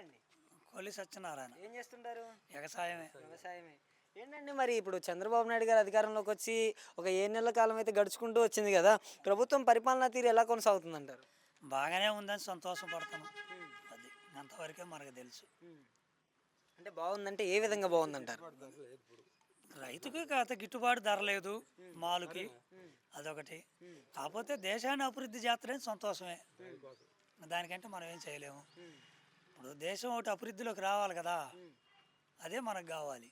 పేరండి కొల్లి సత్యనారాయణ. ఏం చేస్తుంటారు? వ్యవసాయమే. వ్యవసాయమే. ఏంటండి మరి ఇప్పుడు చంద్రబాబు నాయుడు గారు అధికారంలోకి వచ్చి ఒక ఏ నెలల కాలం అయితే గడుచుకుంటూ వచ్చింది కదా ప్రభుత్వం పరిపాలనా తీరు ఎలా కొనసాగుతుందంటారు? బాగానే ఉందని సంతోషపడతాను. అది అంతవరకే మనకు తెలుసు. అంటే బాగుందంటే ఏ విధంగా బాగుందంటారు? రైతుకి కాత గిట్టుబాటు ధర లేదు మాలుకి. అదొకటి. కాకపోతే దేశాన్ని అభివృద్ధి చేస్తేనే సంతోషమే. దానికంటే మనం ఏం చేయలేము. ఇప్పుడు దేశం ఒకటి అభివృద్ధిలోకి రావాలి కదా. అదే మనకు కావాలి.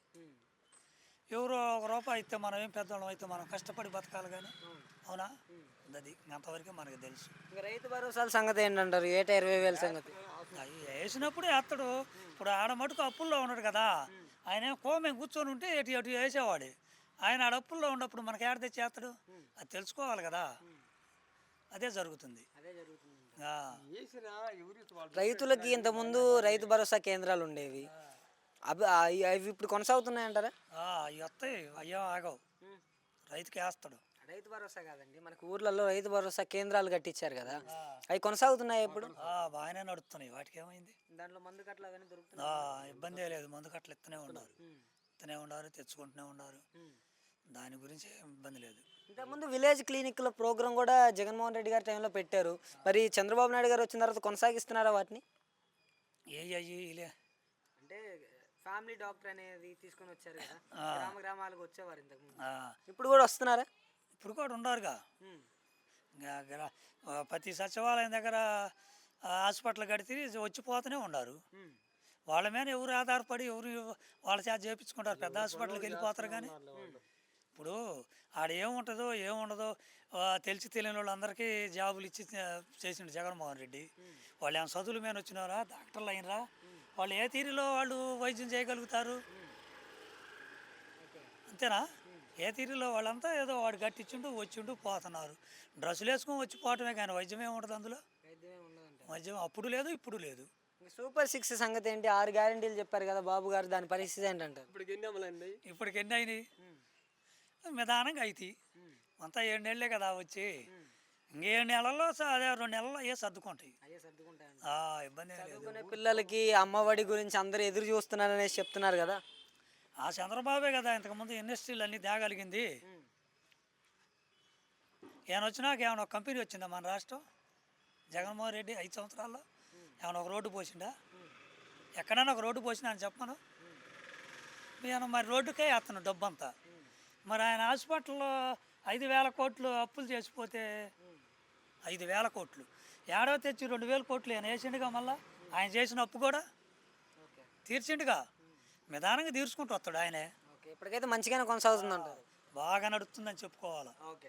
ఎవరో ఒక రూపాయి ఇస్తే మనం ఏం పెద్దవాళ్ళం అయితే మనం కష్టపడి బతకాలి కానీ. అవునా? అది అంతవరకే మనకు తెలుసు. రైతు భరోసాల సంగతి ఏంటంటారు? ఏటా ఇరవై వేల సంగతి? వేసినప్పుడు వేస్తాడు ఇప్పుడు ఆడ మటుకు అప్పుల్లో ఉన్నాడు కదా. ఆయన ఏం కోమే కూర్చొని ఉంటే ఎటు ఎటు వేసేవాడు. ఆయన ఆడ అప్పుల్లో ఉన్నప్పుడు మనకి ఏడ తెచ్చి వేస్తాడు అది తెలుసుకోవాలి కదా. అదే జరుగుతుంది. అదే జరుగుతుంది. రైతులకి ఇంతకుముందు రైతు భరోసా కేంద్రాలు ఉండేవి. అవి అవి ఇప్పుడు కొనసాగుతున్నాయంటారా? వస్తాయి. అయ్యో ఆగవు. రైతుకి వేస్తాడు. రైతు భరోసా కాదండి. మనకు ఊర్లలో రైతు భరోసా కేంద్రాలు కట్టించారు కదా. అవి కొనసాగుతున్నాయి ఇప్పుడు బాగానే నడుస్తున్నాయి. వాటికి ఏమైంది? దాంట్లో మందు కట్టలు అవన్నీ దొరుకుతున్నాయి? ఇబ్బంది లేదు. మందు కట్టలు ఇస్తూనే ఉన్నారు. ఇస్తూనే ఉన్నారు తెచ్చుకుంటూనే ఉన్నారు. దాని గురించి ఇబ్బంది లేదు. ఇంతకుముందు విలేజ్ క్లినిక్ల ప్రోగ్రామ్ కూడా జగన్మోహన్ రెడ్డి గారి టైంలో పెట్టారు. మరి చంద్రబాబు నాయుడు గారు వచ్చిన తర్వాత కొనసాగిస్తున్నారా వాటిని? ఏ అంటే ఫ్యామిలీ డాక్టర్ అనేది తీసుకొని వచ్చారు కదా. గ్రామ గ్రామాలకు వచ్చేవారు ఇంతకుముందు. ఆ, ఇప్పుడు కూడా వస్తున్నారా? ఇప్పుడు కూడా ఉండారుగా ప్రతి సచివాలయం దగ్గర హాస్పిటల్ కడితే వచ్చిపోతూనే ఉన్నారు. వాళ్ళ మీద ఎవరు ఆధారపడి ఎవరు వాళ్ళ చేత చేయించుకుంటారు పెద్ద హాస్పిటల్కి వెళ్ళిపోతారు కానీ. ఇప్పుడు ఆడ ఏముంటుందో ఏముండదో తెలిసి తెలియని వాళ్ళందరికీ జాబులు ఇచ్చి చేసిండు జగన్మోహన్ రెడ్డి. వాళ్ళు ఏమైనా చదువుల మీద వచ్చినారా డాక్టర్లు అయినరా? వాళ్ళు ఏ తీరులో వాళ్ళు వైద్యం చేయగలుగుతారు? అంతేనా? ఏ తీరులో వాళ్ళంతా ఏదో వాడు గట్టించుంటూ వచ్చిండు పోతున్నారు. డ్రెస్సులు వేసుకొని వచ్చి పోవటమే కానీ వైద్యం ఏముంటుంది అందులో? వైద్యం అప్పుడు లేదు ఇప్పుడు లేదు. సూపర్ సిక్స్ సంగతి ఏంటి? ఆరు గ్యారంటీలు చెప్పారు కదా బాబు గారు దాని పరిస్థితి ఏంటంటారు? ఇప్పటికి ఎన్ని అయినాయి? నిదానంగా అవుతాయి అంతా ఏడు నెలలే కదా వచ్చి. ఇంకేడు నెలల్లో రెండు నెలల్లో అయ్యే సర్దుకుంటాయి. ఇబ్బంది పిల్లలకి అమ్మఒడి గురించి అందరూ ఎదురు చూస్తున్నారనేసి చెప్తున్నారు కదా. ఆ చంద్రబాబే కదా ఇంతకుముందు ఇండస్ట్రీలు అన్నీ తేగలిగింది. ఏమైనా వచ్చినాక ఏమైనా ఒక కంపెనీ వచ్చిందా మన రాష్ట్రం? జగన్మోహన్ రెడ్డి ఐదు సంవత్సరాల్లో ఏమైనా ఒక రోడ్డు పోసిండా? ఎక్కడైనా ఒక రోడ్డు పోసినా అని చెప్పను. ఈయన మరి రోడ్డుకే వేస్తున్నాడు డబ్బు అంతా మరి ఆయన హాస్పిటల్లో ఐదు వేల కోట్లు అప్పులు చేసిపోతే ఐదు వేల కోట్లు. ఏడవ తెచ్చి రెండు వేల కోట్లు ఆయన వేసిండుగా మళ్ళా? ఆయన చేసిన అప్పు కూడా తీర్చిండుగా. నిదానంగా తీర్చుకుంటూ వస్తాడు ఆయనే. ఇప్పటికైతే మంచిగానే కొనసాగుతుందంటారు. బాగా నడుస్తుందని చెప్పుకోవాలి. ఓకే.